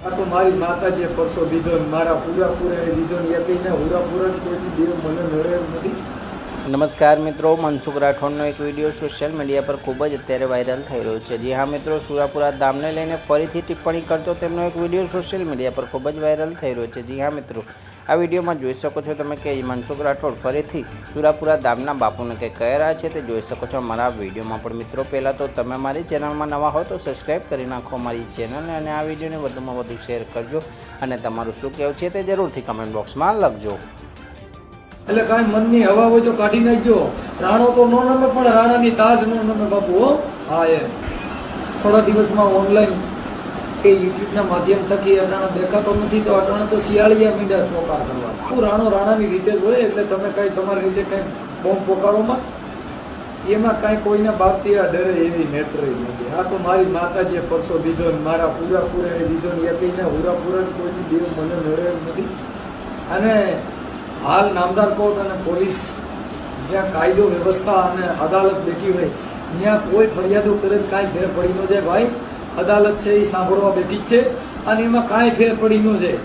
આ તો મારી માતાજીએ પરસો દીધો મારા પૂરા પૂરા દીધો ને એ કહીને પૂરા કોઈ દેવ મને નડે નથી. નમસ્કાર મિત્રો, મનસુખ રાઠોડનો એક વીડિયો સોશિયલ મીડિયા પર ખૂબ જ અત્યારે વાયરલ થઈ રહ્યો છે. જી હા મિત્રો, સુરાપુરા ધામને લઈને ફરીથી ટિપ્પણી કરતો તેમનો એક વીડિયો સોશિયલ મીડિયા પર ખૂબ જ વાયરલ થઈ રહ્યો છે. જી હા મિત્રો, આ વિડીયોમાં જોઈ શકો છો તમે કે મનસુખ રાઠોડ ફરીથી સુરાપુરા ધામના બાપુને કંઈ કહી રહ્યા છે. તે જોઈ શકો છો અમારા વિડીયોમાં પણ મિત્રો, પહેલાં તો તમે મારી ચેનલમાં નવા હો તો સબસ્ક્રાઈબ કરી નાખો મારી ચેનલને અને આ વિડીયોને વધુમાં વધુ શેર કરજો અને તમારું શું કહેવું છે તે જરૂરથી કમેન્ટ બોક્સમાં લખજો. એટલે કાંઈ મનની હવા હોય તો કાઢી નાખજો. રાણો તો નો નમે, પણ રાણાની તાજ નો નમે બાપુ, હો. હા એ થોડા દિવસમાં ઓનલાઈન કે યુટ્યુબના માધ્યમ થકી અટાણા દેખાતો નથી, તો અટાણા તો શિયાળીયા મીંડા પોકાર કરવા. હું રાણો રાણાની રીતે જ હોય, એટલે તમે કાંઈ તમારી રીતે કાંઈ બોમ્બ પોકારોમાં? એમાં કાંઈ કોઈના બાપતી આ ડરે એવી મેટર નથી. આ તો મારી માતાજીએ પરસો દીધો ને મારા પૂરા પૂરા દીધો ને એ કહીને પૂરા પૂરા કોઈની દેવ મને નડે નથી. અને હાલ નામદાર કોર્ટ અને પોલીસ જ્યાં કાયદો, વ્યવસ્થા અને અદાલત બેઠી હોય, ત્યાં કોઈ ફરિયાદો કરે કાંઈ ફેર પડી ન જાય. ભાઈ, અદાલત છે એ સાંભળવા બેઠી જ છે અને એમાં કાંઈ ફેર પડી ન જાય.